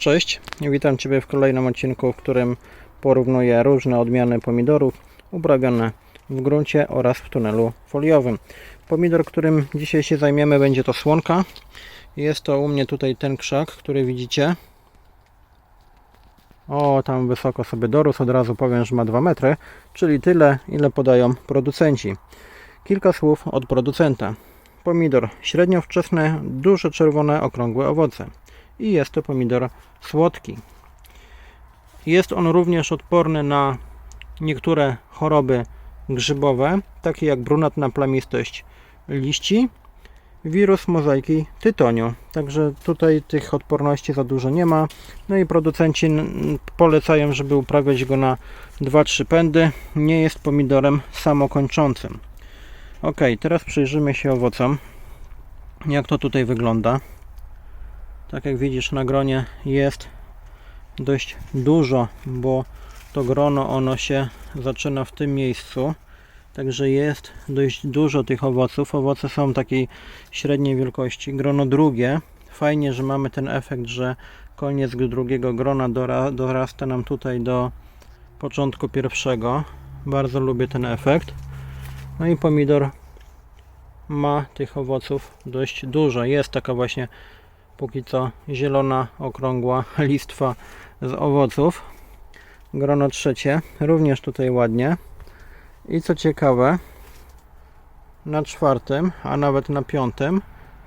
Cześć, witam Ciebie w kolejnym odcinku, w którym porównuję różne odmiany pomidorów uprawiane w gruncie oraz w tunelu foliowym. Pomidor, którym dzisiaj się zajmiemy będzie to słonka. Jest to u mnie tutaj ten krzak, który widzicie. O, tam wysoko sobie dorósł, od razu powiem, że ma 2 metry, czyli tyle, ile podają producenci. Kilka słów od producenta. Pomidor średnio wczesny, duże czerwone, okrągłe owoce i jest to pomidor słodki. Jest on również odporny na niektóre choroby grzybowe, takie jak brunatna plamistość liści, wirus mozaiki tytoniu. Także tutaj tych odporności za dużo nie ma. No i producenci polecają, żeby uprawiać go na 2-3 pędy. Nie jest pomidorem samokończącym. Ok, teraz przyjrzymy się owocom. Jak to tutaj wygląda. Tak jak widzisz na gronie jest dość dużo, bo to grono ono się zaczyna w tym miejscu. Także jest dość dużo tych owoców. Owoce są takiej średniej wielkości. Grono drugie. Fajnie, że mamy ten efekt, że koniec drugiego grona dora- dorasta nam tutaj do początku pierwszego. Bardzo lubię ten efekt. No i pomidor ma tych owoców dość dużo. Jest taka właśnie póki co zielona, okrągła listwa z owoców. Grono trzecie, również tutaj ładnie. I co ciekawe, na czwartym, a nawet na piątym,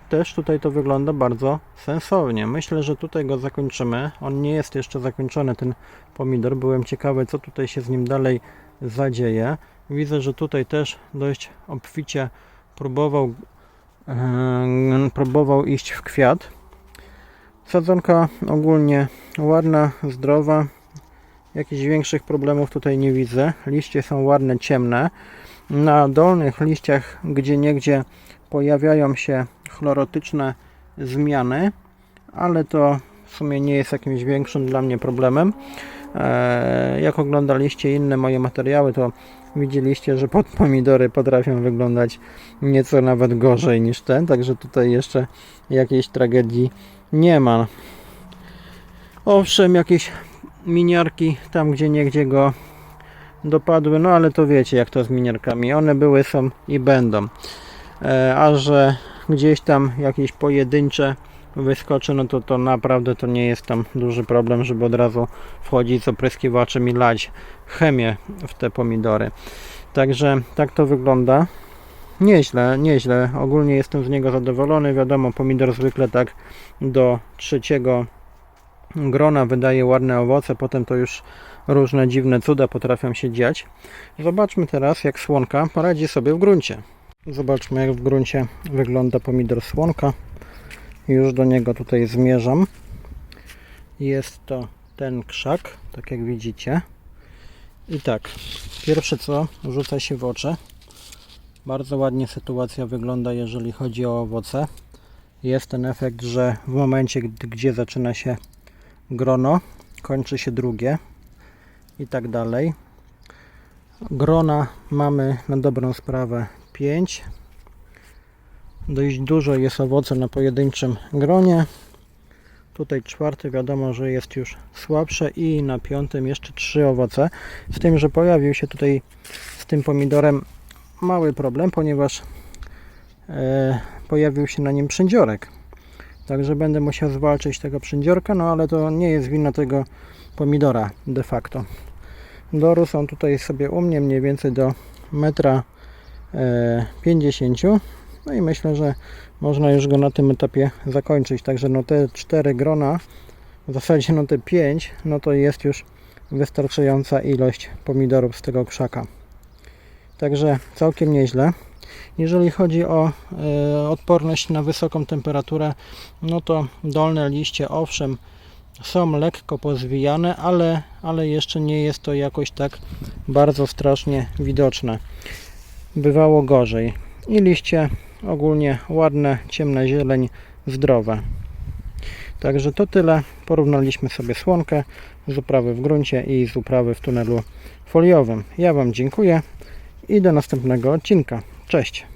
też tutaj to wygląda bardzo sensownie. Myślę, że tutaj go zakończymy. On nie jest jeszcze zakończony, ten pomidor. Byłem ciekawy, co tutaj się z nim dalej zadzieje. Widzę, że tutaj też dość obficie próbował, e, próbował iść w kwiat. Sadzonka ogólnie ładna, zdrowa. Jakichś większych problemów tutaj nie widzę. Liście są ładne, ciemne. Na dolnych liściach gdzie niegdzie pojawiają się chlorotyczne zmiany, ale to w sumie nie jest jakimś większym dla mnie problemem. Eee, Jak oglądaliście inne moje materiały, to widzieliście, że pod pomidory potrafią wyglądać nieco nawet gorzej niż ten, także tutaj jeszcze jakiejś tragedii nie ma. Owszem, jakieś miniarki tam gdzie niegdzie go dopadły, no ale to wiecie jak to z miniarkami. One były, są i będą. E, a że gdzieś tam jakieś pojedyncze wyskoczy, no to to naprawdę to nie jest tam duży problem, żeby od razu wchodzić z opryskiwaczem i lać chemię w te pomidory. Także tak to wygląda. Nieźle, nieźle. Ogólnie jestem z niego zadowolony. Wiadomo, pomidor zwykle tak do trzeciego grona wydaje ładne owoce, potem to już różne dziwne cuda potrafią się dziać. Zobaczmy teraz, jak słonka poradzi sobie w gruncie. Zobaczmy, jak w gruncie wygląda pomidor słonka. Już do niego tutaj zmierzam. Jest to ten krzak, tak jak widzicie. I tak, pierwsze co rzuca się w oczy. Bardzo ładnie sytuacja wygląda, jeżeli chodzi o owoce. Jest ten efekt, że w momencie, gdzie zaczyna się grono, kończy się drugie i tak dalej. Grona mamy na dobrą sprawę 5. Dość dużo jest owoce na pojedynczym gronie. Tutaj czwarty wiadomo, że jest już słabsze i na piątym jeszcze trzy owoce. Z tym, że pojawił się tutaj z tym pomidorem mały problem, ponieważ e, pojawił się na nim przędziorek. Także będę musiał zwalczyć tego przędziorka, no ale to nie jest wina tego pomidora de facto. Dorósł on tutaj sobie u mnie mniej więcej do metra e, 50 no i myślę, że można już go na tym etapie zakończyć. Także no te cztery grona, w zasadzie no te 5, no to jest już wystarczająca ilość pomidorów z tego krzaka. Także całkiem nieźle. Jeżeli chodzi o e, odporność na wysoką temperaturę, no to dolne liście owszem są lekko pozwijane, ale, ale jeszcze nie jest to jakoś tak bardzo strasznie widoczne. Bywało gorzej. I liście ogólnie ładne, ciemna zieleń, zdrowe. Także to tyle. Porównaliśmy sobie słonkę z uprawy w gruncie i z uprawy w tunelu foliowym. Ja Wam dziękuję i do następnego odcinka. Cześć!